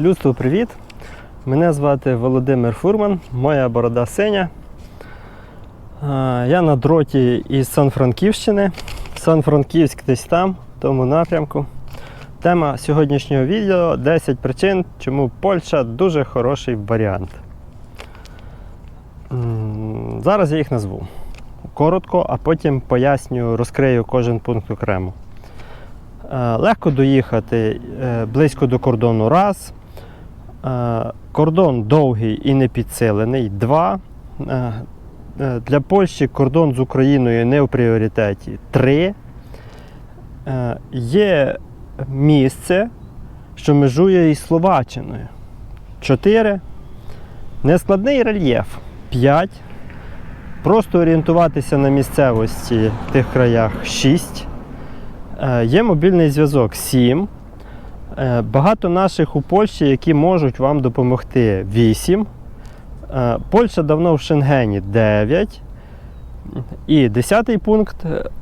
Людство, привіт! Мене звати Володимир Фурман, моя борода синя. Я на дроті із Сан-Франківщини. Сан-Франківськ десь там, в тому напрямку. Тема сьогоднішнього відео 10 причин, чому Польща дуже хороший варіант. Зараз я їх назву коротко, а потім поясню, розкрию кожен пункт окремо. Е, Легко доїхати е, близько до кордону раз. Е, Кордон довгий і не підсилений. Два. Е, е, Для Польщі кордон з Україною не в пріоритеті. Три. Є місце, що межує із Словаччиною. Чотири. Нескладний рельєф. П'ять. Просто орієнтуватися на місцевості в тих краях 6. Е, Є мобільний зв'язок 7. Е, Багато наших у Польщі, які можуть вам допомогти 8. Е, Польща давно в Шенгені 9. І 10 пункт.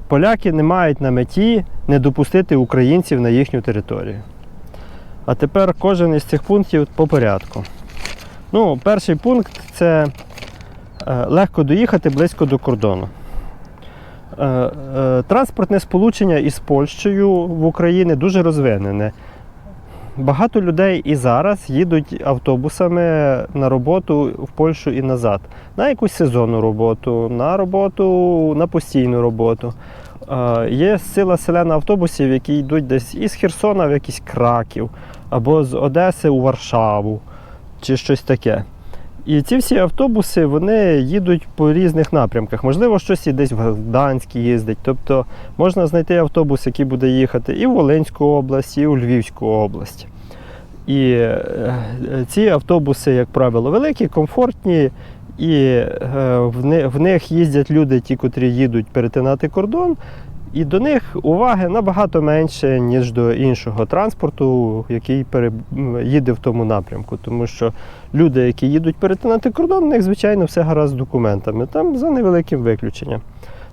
Поляки не мають на меті не допустити українців на їхню територію. А тепер кожен із цих пунктів по порядку. Ну, перший пункт це е, легко доїхати близько до кордону. Транспортне сполучення із Польщею в Україні дуже розвинене. Багато людей і зараз їдуть автобусами на роботу в Польщу і назад. На якусь сезонну роботу, на роботу, на постійну роботу. Е, Є сила селена автобусів, які йдуть десь із Херсона в якийсь Краків, або з Одеси у Варшаву, чи щось таке. І ці всі автобуси вони їдуть по різних напрямках. Можливо, щось і десь в Гданськ їздить. Тобто можна знайти автобус, який буде їхати і в Волинську область, і у Львівську область. І е, ці автобуси, як правило, великі, комфортні, і е, в них їздять люди, ті, котрі їдуть перетинати кордон. І до них уваги набагато менше, ніж до іншого транспорту, який пере... їде в тому напрямку. Тому що люди, які їдуть перетинати кордон, у них, звичайно, все гаразд з документами. Там за невеликим виключенням.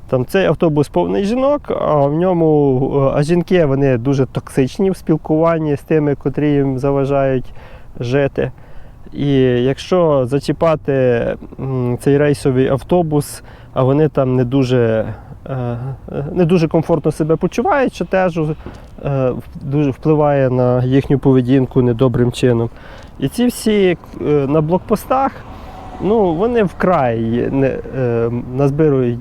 Там цей автобус повний жінок, а в ньому е, а жінки вони дуже токсичні в спілкуванні з тими, котрі їм заважають жити. І якщо зачіпати цей рейсовий автобус, а вони там не дуже, е, не дуже комфортно себе почувають, що теж е, дуже впливає на їхню поведінку недобрим чином. І ці всі е, на блокпостах, ну, вони вкрай не, назбирують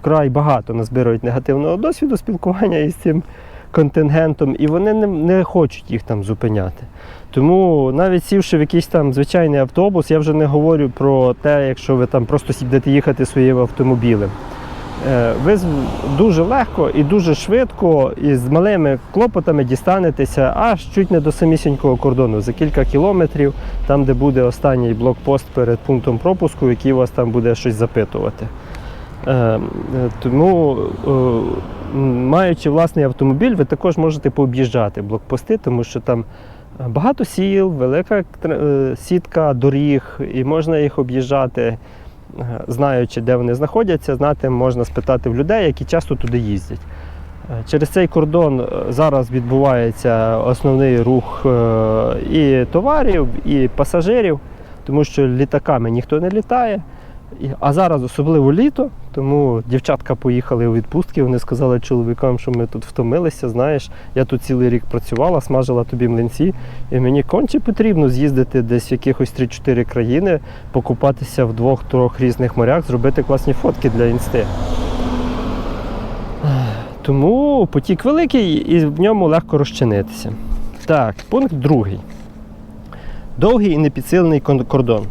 вкрай багато назбирують негативного досвіду спілкування із цим контингентом, і вони не, не хочуть їх там зупиняти. Тому навіть сівши в якийсь там звичайний автобус, я вже не говорю про те, якщо ви там просто сідете їхати своїм автомобілем. Е, Ви дуже легко і дуже швидко і з малими клопотами дістанетеся аж чуть не до самісінького кордону за кілька кілометрів, там, де буде останній блокпост перед пунктом пропуску, який вас там буде щось запитувати. Е, е, Тому, е, маючи власний автомобіль, ви також можете пооб'їжджати блокпости, тому що там е, багато сіл, велика е, сітка доріг, і можна їх об'їжджати, е, знаючи, де вони знаходяться, знати можна спитати в людей, які часто туди їздять. Через цей кордон зараз відбувається основний рух і товарів, і пасажирів, тому що літаками ніхто не літає. А зараз особливо літо, тому дівчатка поїхали у відпустки. Вони сказали чоловікам, що ми тут втомилися. Знаєш, я тут цілий рік працювала, смажила тобі млинці, і мені конче потрібно з'їздити десь в якихось 3-4 країни, покупатися в двох-трьох різних морях, зробити класні фотки для інсти. Тому потік великий і в ньому легко розчинитися. Так, пункт другий. Довгий і непідсилений кордон.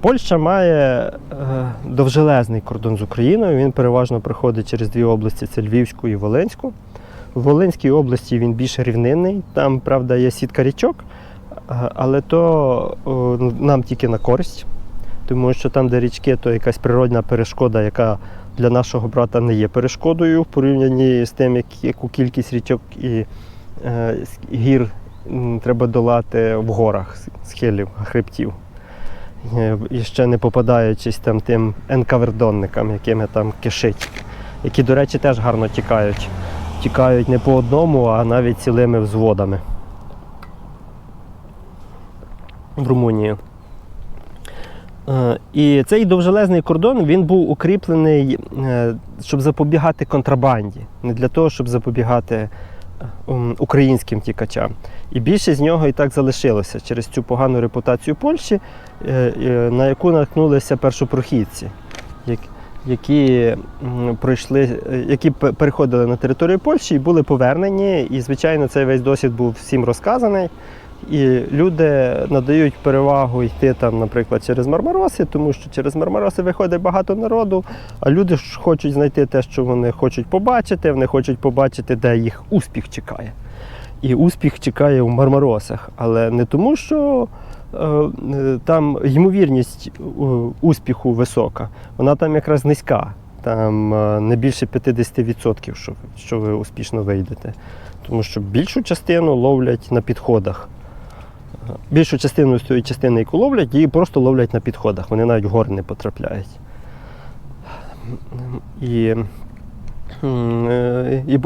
Польща має е, довжелезний кордон з Україною. Він переважно проходить через дві області: це Львівську і Волинську. В Волинській області він більш рівнинний. Там, правда, є сітка річок, е, але то нам тільки на користь, тому що там, де річки, то якась природна перешкода, яка для нашого брата не є перешкодою в порівнянні з тим, як- яку кількість річок і е, гір треба долати в горах, схилів, хребтів. Е, І ще не попадаючись там тим енкавердонникам, якими там кишить, які, до речі, теж гарно тікають. Тікають не по одному, а навіть цілими взводами. в Румунію. Е, І цей довжелезний кордон він був укріплений, е, щоб запобігати контрабанді, не для того, щоб запобігати українським тікачам. І більше з нього і так залишилося через цю погану репутацію Польщі, е, е, на яку наткнулися першопрохідці, які пройшли, е, які пе- переходили на територію Польщі і були повернені. І, звичайно, цей весь досвід був всім розказаний. І люди надають перевагу йти там, наприклад, через Мармароси, тому що через Мармароси виходить багато народу, а люди ж хочуть знайти те, що вони хочуть побачити, вони хочуть побачити, де їх успіх чекає. І успіх чекає у Мармаросах, але не тому, що е, е, там ймовірність е, успіху висока, вона там якраз низька. Там е, не більше 50%, що, що ви успішно вийдете. Тому що більшу частину ловлять на підходах. Більшу частину з тієї частини, яку ловлять, її просто ловлять на підходах. Вони навіть в гори не потрапляють. І, і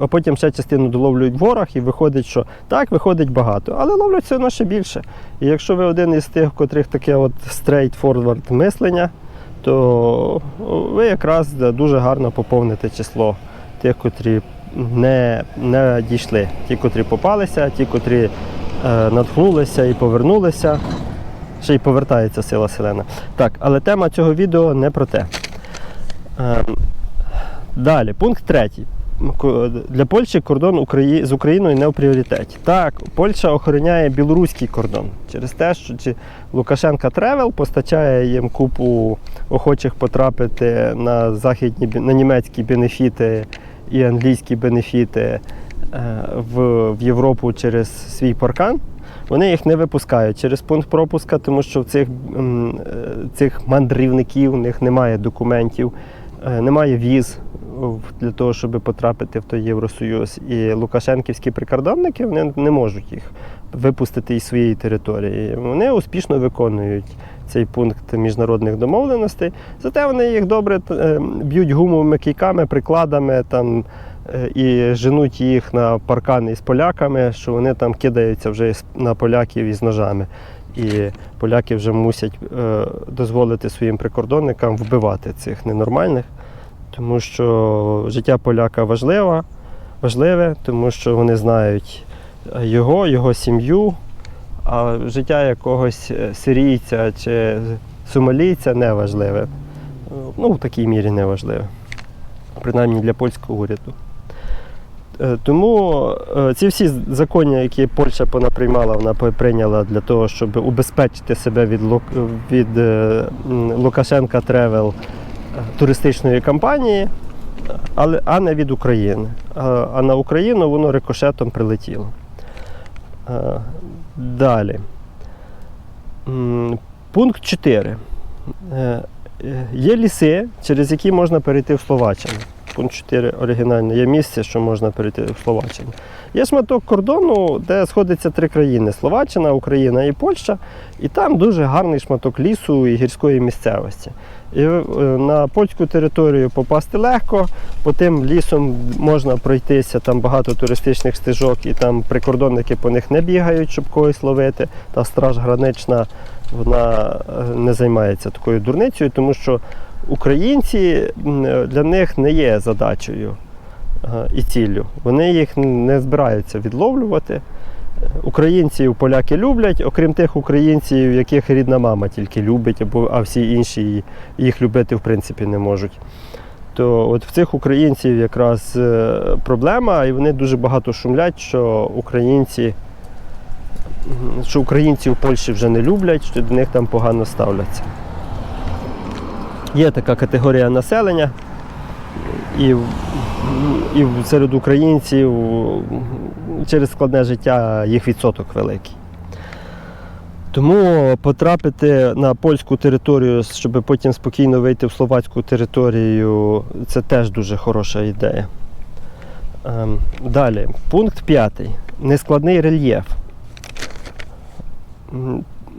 а потім ще частину доловлюють в горах, і виходить, що так, виходить багато, але ловлять все одно ще більше. І якщо ви один із тих, котрих таке от straight-forward мислення, то ви якраз дуже гарно поповните число тих, котрі не, не дійшли. Ті, котрі попалися, ті, котрі натхнулися і повернулися. Ще й повертається сила селена. Так, але тема цього відео не про те. Е, далі, пункт третій. Для Польщі кордон з Україною не в пріоритеті. Так, Польща охороняє білоруський кордон через те, що Лукашенка Тревел постачає їм купу охочих потрапити на західні на німецькі бенефіти і англійські бенефіти е, в, в Європу через свій паркан. Вони їх не випускають через пункт пропуска, тому що в цих, е, цих мандрівників у них немає документів, е, немає віз для того, щоб потрапити в той Євросоюз. І лукашенківські прикордонники вони не можуть їх випустити із своєї території. Вони успішно виконують цей пункт міжнародних домовленостей. Зате вони їх добре е, б'ють гумовими кійками, прикладами там, е, і женуть їх на паркани із поляками, що вони там кидаються вже на поляків із ножами. І поляки вже мусять е, дозволити своїм прикордонникам вбивати цих ненормальних, тому що життя поляка важливе, важливе, тому що вони знають його, його сім'ю, а життя якогось е, сирійця чи сомалійця не важливе. Ну, в такій мірі не важливе. Принаймні для польського уряду. Е, Тому е, ці всі закони, які Польща понаприймала, вона прийняла для того, щоб убезпечити себе від, Лук- від е, Лукашенка Тревел туристичної кампанії, але, а не від України. А, на Україну воно рикошетом прилетіло. Далі. Пункт 4. Е, е, Є ліси, через які можна перейти в Словаччину. Пункт 4 оригінально. Є місце, що можна перейти в Словаччину. Є шматок кордону, де сходяться три країни: Словаччина, Україна і Польща. І там дуже гарний шматок лісу і гірської місцевості. І е, на польську територію попасти легко, по тим лісом можна пройтися, там багато туристичних стежок, і там прикордонники по них не бігають, щоб когось ловити. Та страж гранична вона е, не займається такою дурницею, тому що українці е, для них не є задачею е, і ціллю. Вони їх не збираються відловлювати. Українців поляки люблять, окрім тих українців, яких рідна мама тільки любить, або, а всі інші їх любити в принципі не можуть. То от в цих українців якраз е, проблема, і вони дуже багато шумлять, що українці, що українці в Польщі вже не люблять, що до них там погано ставляться. Є така категорія населення, і, і серед українців через складне життя їх відсоток великий. Тому потрапити на польську територію, щоб потім спокійно вийти в словацьку територію, це теж дуже хороша ідея. Ем, Далі, пункт п'ятий. Нескладний рельєф.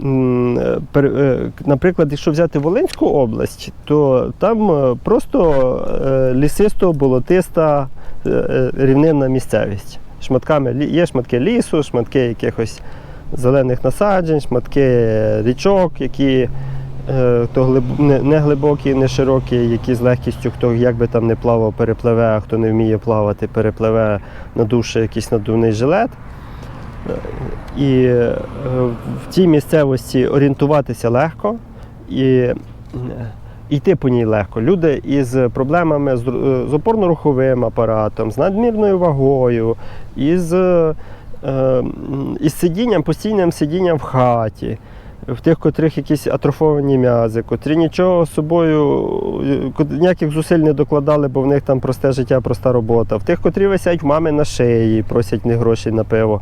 Е, е, Наприклад, якщо взяти Волинську область, то там е, просто лісисто, болотиста, рівнинна місцевість. Шматками є шматки лісу, шматки якихось зелених насаджень, шматки річок, які то не глибокі, не широкі, які з легкістю, хто як би там не плавав, перепливе, а хто не вміє плавати, перепливе, надувши якийсь надувний жилет. Е, І е, в тій місцевості орієнтуватися легко і е, йти по ній легко. Люди із проблемами з, опорно-руховим апаратом, з надмірною вагою, із, е, із сидінням, постійним сидінням в хаті. В тих, котрих якісь атрофовані м'язи, котрі нічого з собою, е, ніяких зусиль не докладали, бо в них там просте життя, проста робота. В тих, котрі висять в мами на шиї, просять них гроші на пиво.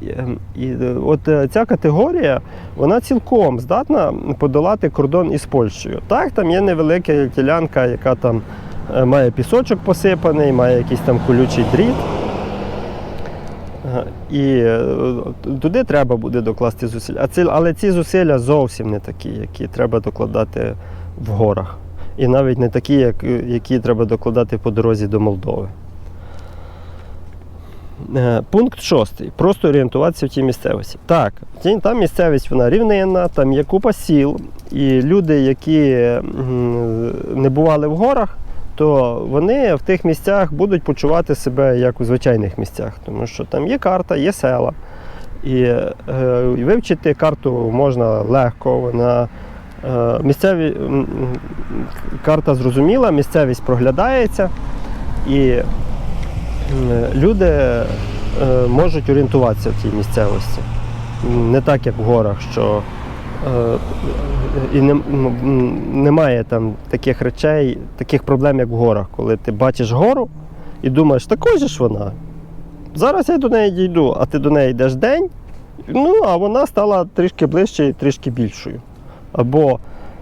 І, ем, е, от е, ця категорія, вона цілком здатна подолати кордон із Польщею. Так, там є невелика ділянка, яка там е, має пісочок посипаний, має якийсь там колючий дріт. І туди треба буде докласти зусилля. Але ці зусилля зовсім не такі, які треба докладати в горах. І навіть не такі, які треба докладати по дорозі до Молдови. Е, Пункт шостий. Просто орієнтуватися в тій місцевості. Так, там місцевість вона рівнинна, там є купа сіл, і люди, які не бували в горах, то вони в тих місцях будуть почувати себе як у звичайних місцях, тому що там є карта, є села. І е, вивчити карту можна легко. Вона е, місцеві карта зрозуміла, місцевість проглядається. І люди е, можуть орієнтуватися в тій місцевості. Не так, як в горах, що е, і не, немає там таких речей, таких проблем, як в горах, коли ти бачиш гору і думаєш, такою же ж вона. Зараз я до неї дійду, а ти до неї йдеш день, ну а вона стала трішки ближче і трішки більшою. Або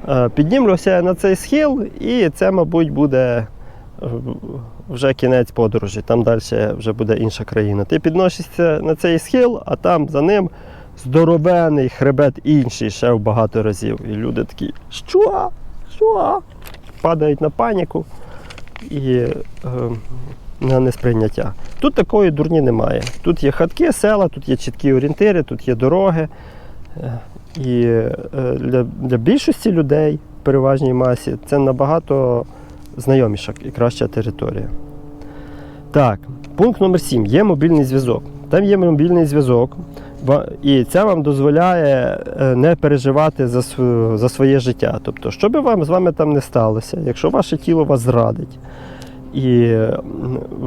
е, піднімлюся на цей схил, і це, мабуть, буде вже кінець подорожі, там далі вже буде інша країна. Ти підносишся на цей схил, а там за ним здоровений хребет інший ще в багато разів. І люди такі, що? Що? Падають на паніку і е, на несприйняття. Тут такої дурні немає. Тут є хатки, села, тут є чіткі орієнтири, тут є дороги. Е, І е, для, для більшості людей в переважній масі це набагато знайоміша і краща територія. Так, пункт номер 7. Є мобільний зв'язок. Там є мобільний зв'язок, і це вам дозволяє е, не переживати за, за своє життя. Тобто, що би вам з вами там не сталося, якщо ваше тіло вас зрадить, і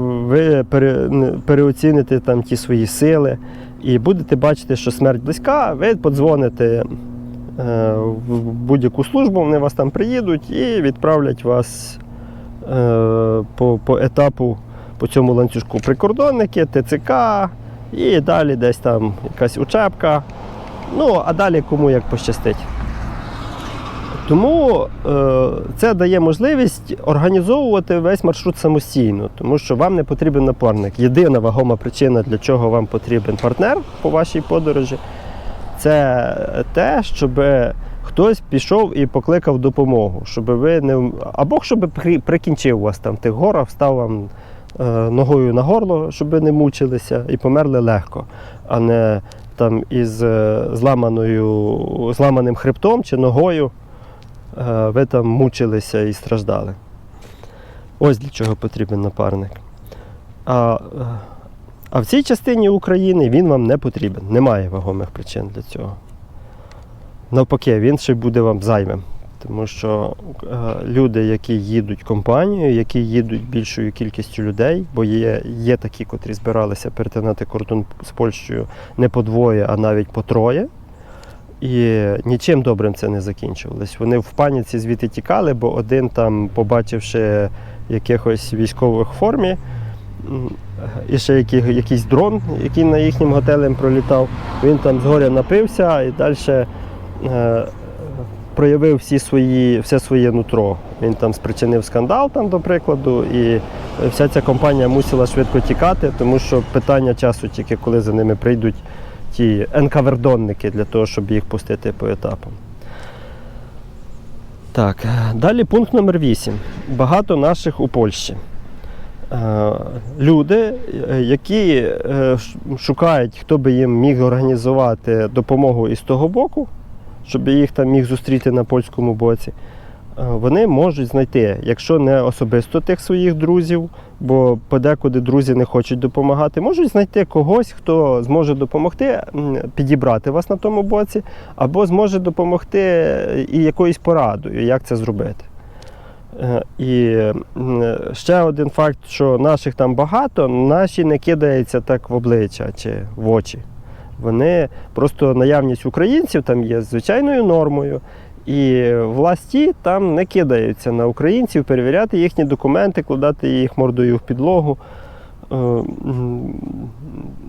ви пере, переоціните там ті свої сили, і будете бачити, що смерть близька, ви подзвоните е, в будь-яку службу, вони вас там приїдуть і відправлять вас по, по етапу по цьому ланцюжку прикордонники, ТЦК і далі десь там якась учебка. Ну, а далі кому як пощастить. Тому е, це дає можливість організовувати весь маршрут самостійно, тому що вам не потрібен напарник. Єдина вагома причина, для чого вам потрібен партнер по вашій подорожі, це те, щоб хтось пішов і покликав допомогу, щоб ви не або щоб при- прикінчив вас там тих горах, встав вам е, ногою на горло, щоб ви не мучилися і померли легко, а не там із е, зламаною, зламаним хребтом чи ногою е, ви там мучилися і страждали. Ось для чого потрібен напарник. А, а в цій частині України він вам не потрібен. Немає вагомих причин для цього. Навпаки, він ще буде вам зайвим. Тому що е, люди, які їдуть компанією, які їдуть більшою кількістю людей, бо є, є такі, котрі збиралися перетинати кордон з Польщею не по двоє, а навіть по троє. І нічим добрим це не закінчувалось. Вони в паніці звідти тікали, бо один там, побачивши якихось військових формі, і ще який, якийсь дрон, який на їхнім готелем пролітав, він там згоря напився і далі проявив всі свої, все своє нутро. Він там спричинив скандал, там, до прикладу, і вся ця компанія мусила швидко тікати, тому що питання часу тільки коли за ними прийдуть ті енкавердонники для того, щоб їх пустити по етапам. Так, далі пункт номер 8. Багато наших у Польщі. е, люди, е, які е, шукають, хто би їм міг організувати допомогу із того боку, щоб їх там міг зустріти на польському боці. е, Вони можуть знайти, якщо не особисто тих своїх друзів, бо подекуди друзі не хочуть допомагати, можуть знайти когось, хто зможе допомогти підібрати вас на тому боці, або зможе допомогти і якоюсь порадою, як це зробити. Е, І ще один факт, що наших там багато, наші не кидаються так в обличчя чи в очі. Вони просто наявність українців там є звичайною нормою. І власті там не кидаються на українців, перевіряти їхні документи, кладати їх мордою в підлогу. Е,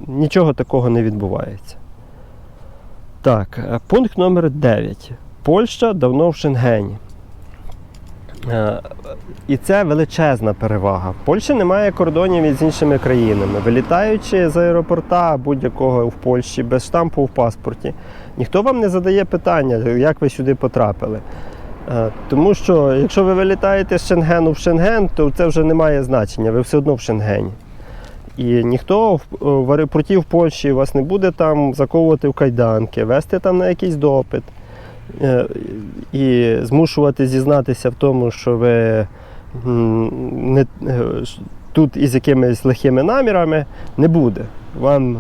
Нічого такого не відбувається. Так, е, пункт номер 9. Польща давно в Шенгені. Е, І це величезна перевага. В Польщі немає кордонів із іншими країнами. Вилітаючи з аеропорта будь-якого в Польщі без штампу в паспорті, ніхто вам не задає питання, як ви сюди потрапили. Е, Тому що якщо ви вилітаєте з Шенгену в Шенген, то це вже не має значення, ви все одно в Шенгені. І ніхто в, аеропорті в Польщі вас не буде там заковувати в кайданки, вести там на якийсь допит і змушувати зізнатися в тому, що ви не, е, тут із якимись лихими намірами, не буде. Вам,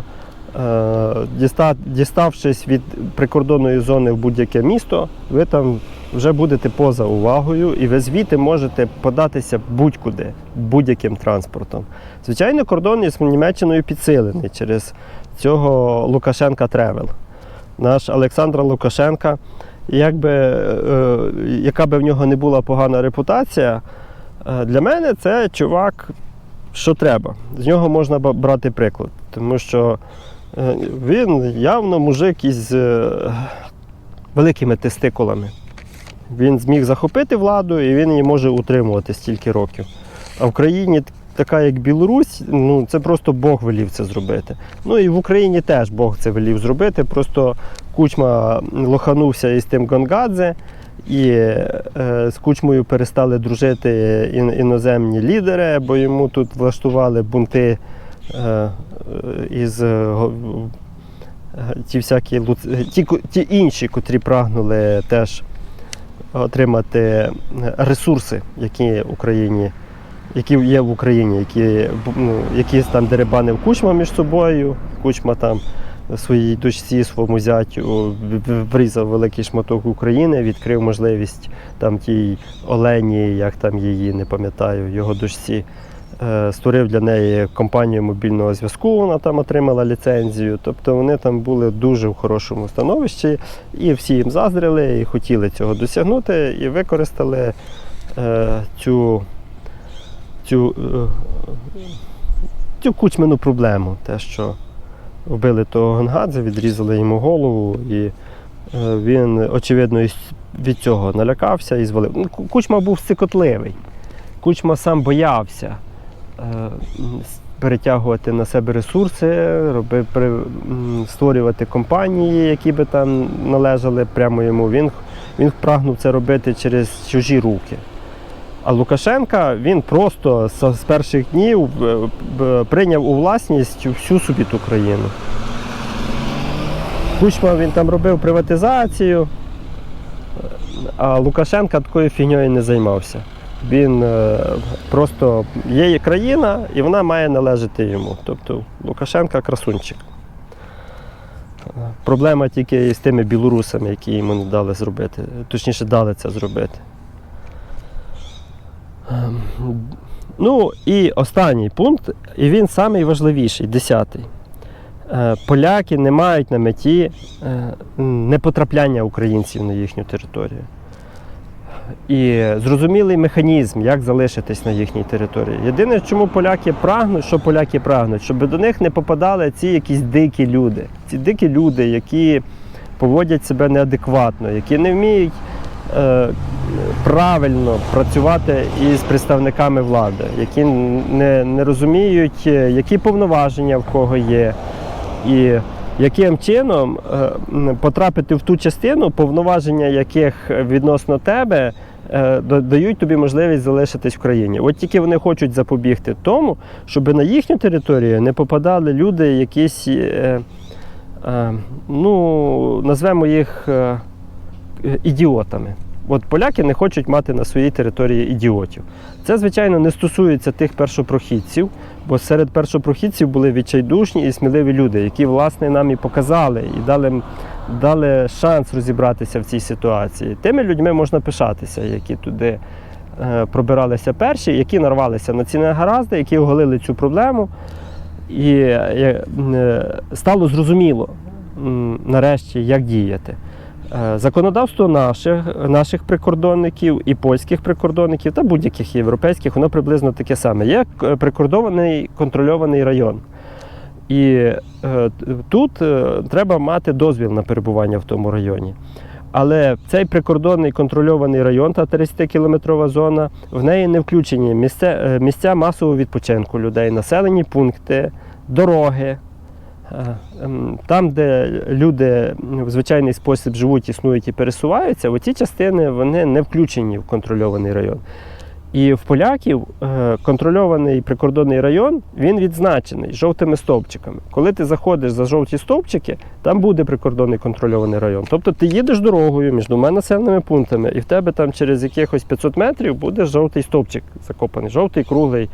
е, діставшись від прикордонної зони в будь-яке місто, ви там вже будете поза увагою, і ви звідти можете податися будь-куди, будь-яким транспортом. Звичайно, кордон із Німеччиною підсилений через цього Лукашенка Тревел. Наш Олександр Лукашенка, якби, е, яка би в нього не була погана репутація, е, для мене це чувак, що треба. З нього можна брати приклад. Тому що е, він явно мужик із великими тестикулами. Він зміг захопити владу і він її може утримувати стільки років. А в країні така, як Білорусь, ну це просто Бог велів це зробити. Ну і в Україні теж Бог це велів зробити. Просто Кучма лоханувся із тим Гонгадзе, і е, з Кучмою перестали дружити ін- іноземні лідери, бо йому тут влаштували бунти е, е, із е, ті всякі ті, ті інші, котрі прагнули теж отримати е, ресурси, які Україні, які є в Україні, які, ну, якісь там деребанив Кучма між собою. Кучма там своїй дочці, своєму зятю врізав великий шматок України, відкрив можливість там тій Олені, як там її, не пам'ятаю, його дочці. е, Створив для неї компанію мобільного зв'язку, вона там отримала ліцензію. Тобто вони там були дуже в хорошому становищі, і всі їм заздрили і хотіли цього досягнути, і використали е, цю, цю, е, цю кучмену проблему. Те, що вбили того Гонгадзе, відрізали йому голову, і е, він, очевидно, від цього налякався і звалив. Ну, Кучма був сикотливий. Кучма сам боявся е, перетягувати на себе ресурси, роби, при, створювати компанії, які би там належали прямо йому. Він, він прагнув це робити через чужі руки. А Лукашенка він просто з, перших днів е, прийняв у власність всю собі ту країну. Кучма він там робив приватизацію, а Лукашенка такою фігньою не займався. Він е, просто є країна і вона має належати йому. Тобто Лукашенка красунчик. Проблема тільки з тими білорусами, які йому не дали зробити, точніше дали це зробити. Ем, Ну і останній пункт, і він самий важливіший, десятий. Е, Поляки не мають на меті е, непотрапляння українців на їхню територію. І зрозумілий механізм, як залишитись на їхній території. Єдине, чому поляки прагнуть, що поляки прагнуть, щоб до них не попадали ці якісь дикі люди. Ці дикі люди, які поводять себе неадекватно, які не вміють правильно працювати із представниками влади, які не, не розуміють, е, які повноваження в кого є, і яким чином е, потрапити в ту частину, повноваження яких відносно тебе е, дають тобі можливість залишитись в країні. От тільки вони хочуть запобігти тому, щоб на їхню територію не попадали люди, якісь, е, е, ну, назвемо їх е, е, ідіотами. От поляки не хочуть мати на своїй території ідіотів. Це, звичайно, не стосується тих першопрохідців, бо серед першопрохідців були відчайдушні і сміливі люди, які, власне, нам і показали і дали, дали шанс розібратися в цій ситуації. Тими людьми можна пишатися, які туди е, пробиралися перші, які нарвалися на ці негаразди, які оголили цю проблему. І е, е, стало зрозуміло нарешті, як діяти. Е, Законодавство наших, наших прикордонників і польських прикордонників та будь-яких європейських, воно приблизно таке саме. Є е, прикордований контрольований район. І е, тут е, треба мати дозвіл на перебування в тому районі. Але цей прикордонний контрольований район, та 30-кілометрова зона, в неї не включені місця, е, місця масового відпочинку людей, населені пункти, дороги. Е, ем, Там, де люди в звичайний спосіб живуть, існують і пересуваються, оці частини вони не включені в контрольований район. І в поляків е, контрольований прикордонний район він відзначений жовтими стовпчиками. Коли ти заходиш за жовті стовпчики, там буде прикордонний контрольований район. Тобто ти їдеш дорогою між двома населеними пунктами, і в тебе там через якихось 500 метрів буде жовтий стовпчик закопаний, жовтий круглий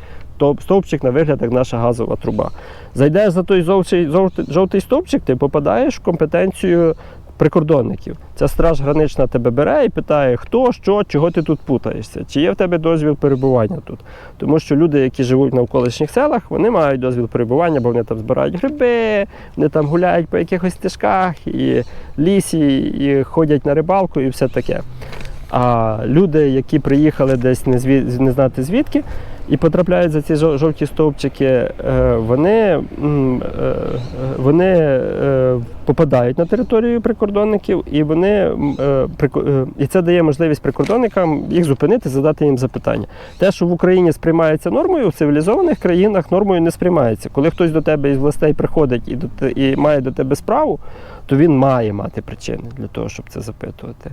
стовпчик на вигляд, як наша газова труба. Зайдеш за той жовтий, жовтий, стовпчик, ти попадаєш в компетенцію прикордонників. Ця страж гранична тебе бере і питає, хто, що, чого ти тут путаєшся, чи є в тебе дозвіл перебування тут. Тому що люди, які живуть в навколишніх селах, вони мають дозвіл перебування, бо вони там збирають гриби, вони там гуляють по якихось стежках і лісі, і ходять на рибалку, і все таке. А люди, які приїхали десь не, зві... не знати звідки, і потрапляють за ці жовті стовпчики, е, вони, е, вони е, попадають на територію прикордонників, і вони і це дає можливість прикордонникам їх зупинити, задати їм запитання. Те, що в Україні сприймається нормою, в цивілізованих країнах нормою не сприймається. Коли хтось до тебе із властей приходить і, до і має до тебе справу, то він має мати причини для того, щоб це запитувати.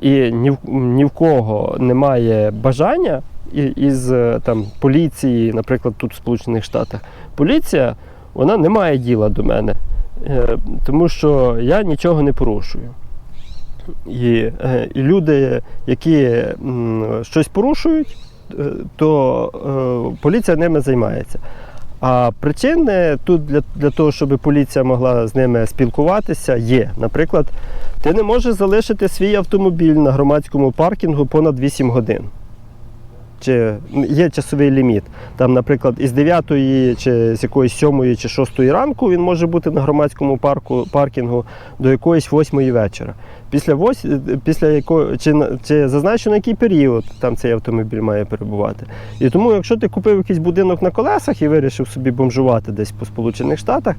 І ні в, ні в кого немає бажання із е, там, поліції, наприклад, тут в Сполучених Штатах. Поліція вона не має діла до мене, е, тому що я нічого не порушую. І, е, і люди, які щось порушують, то поліція ними займається. А причини тут для, для того, щоб поліція могла з ними спілкуватися, є. Наприклад, ти не можеш залишити свій автомобіль на громадському паркінгу понад 8 годин. Чи є часовий ліміт. Там, наприклад, із 9 чи з якоїсь 7 чи 6 ранку він може бути на громадському парку, паркінгу до якоїсь 8 вечора. Після, вось, після якої, чи, чи зазначено, який період там цей автомобіль має перебувати. І тому, якщо ти купив якийсь будинок на колесах і вирішив собі бомжувати десь по Сполучених Штатах,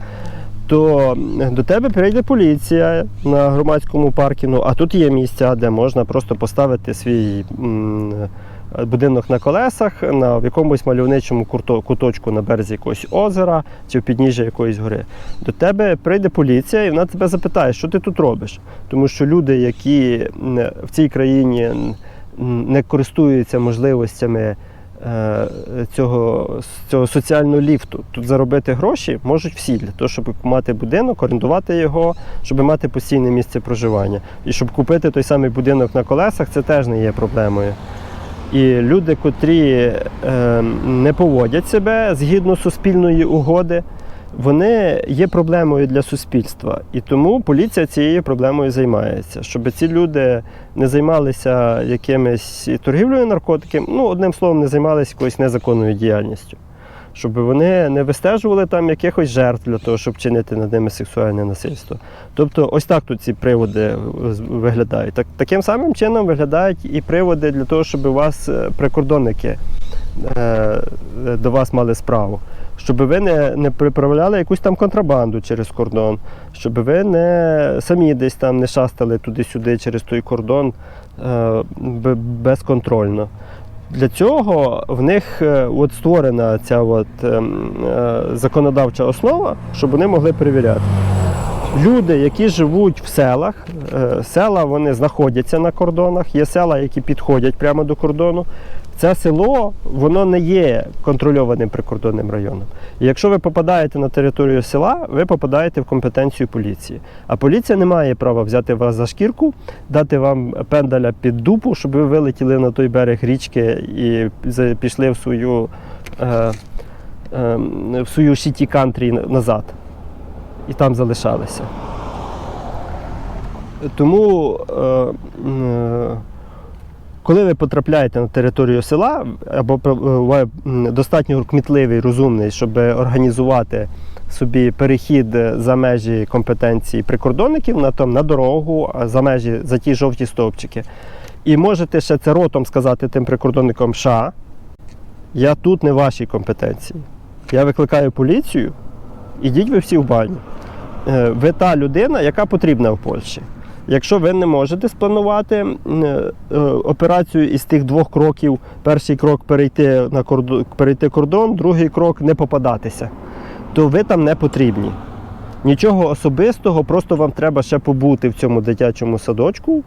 то до тебе прийде поліція на громадському паркінгу, а тут є місця, де можна просто поставити свій м, будинок на колесах на в якомусь мальовничому куточку на березі якогось озера чи в підніжжя якоїсь гори. До тебе прийде поліція і вона тебе запитає, що ти тут робиш. Тому що люди, які в цій країні не користуються можливостями е, цього, цього соціального ліфту. Тут заробити гроші можуть всі для того, щоб мати будинок, орендувати його, щоб мати постійне місце проживання. І щоб купити той самий будинок на колесах, це теж не є проблемою. І люди, котрі е, не поводять себе згідно суспільної угоди, вони є проблемою для суспільства. І тому поліція цією проблемою займається, щоб ці люди не займалися якимись торгівлею наркотиками, ну, одним словом, не займалися якоюсь незаконною діяльністю. Щоб вони не вистежували там якихось жертв для того, щоб чинити над ними сексуальне насильство. Тобто, ось так тут ці приводи виглядають. Так, таким самим чином виглядають і приводи для того, щоб вас е, прикордонники е, до вас мали справу. Щоб ви не, не приправляли якусь там контрабанду через кордон, щоб ви не самі десь там не шастали туди-сюди через той кордон е, безконтрольно. Для цього в них е, от створена ця от, ем, е, законодавча основа, щоб вони могли перевіряти. Люди, які живуть в селах, е, села вони знаходяться на кордонах, є села, які підходять прямо до кордону. Це село воно не є контрольованим прикордонним районом. І якщо ви попадаєте на територію села, ви попадаєте в компетенцію поліції. А поліція не має права взяти вас за шкірку, дати вам пендаля під дупу, щоб ви вилетіли на той берег річки і пішли в свою, е, е, в свою шіті кантрі назад. І там залишалися. Тому, е, е, коли ви потрапляєте на територію села, або е, достатньо кмітливий, розумний, щоб організувати собі перехід за межі компетенції прикордонників на, там, на дорогу, за межі за ті жовті стовпчики. І можете ще це ротом сказати тим прикордонникам, ша, я тут не вашій компетенції. Я викликаю поліцію, ідіть ви всі в баню. Е, Ви та людина, яка потрібна в Польщі. Якщо ви не можете спланувати е, е, операцію із тих двох кроків, перший крок перейти на кордон, перейти кордон, другий крок не попадатися, то ви там не потрібні. Нічого особистого, просто вам треба ще побути в цьому дитячому садочку,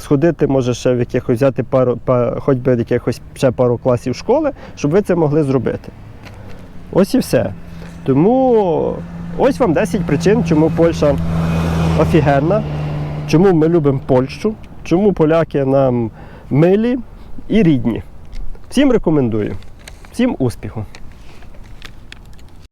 сходити, може, ще в якихось взяти пару, па, хоч би якихось ще пару класів школи, щоб ви це могли зробити. Ось і все. Тому ось вам 10 причин, чому Польща офігенна, чому ми любимо Польщу, чому поляки нам милі і рідні. Всім рекомендую. Всім успіху!